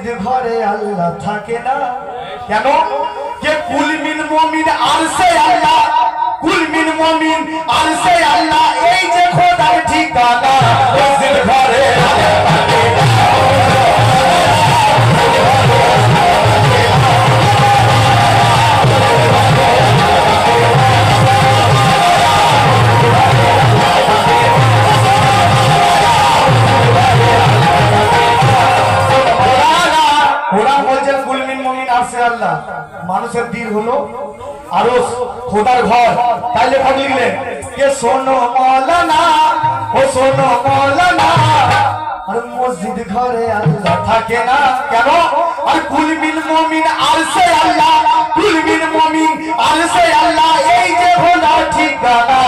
মসজিদ ঘরে আল্লাহ থাকে না। কেন? যে কুলমিন মমিন আর সে আল্লাহ, কুলমিন মমিন আর সে আল্লাহ, এই যে খোদার ঠিক কোরআন বলছে কুলমিন মমিন আসে আল্লাহ। মানুষের দিন হলো আরও খোদার ঘর। তাই লেখক লিখলেন কে শোনো মৌলানা, ও শোনো মৌলানা, আর মসজিদ ঘরে আল্লাহ থাকে না। কেন? আর কুলমিন মমিন আরশে আল্লাহ কুলমিন মমিন আরশে আল্লাহ, এই যে হলো ঠিকানা।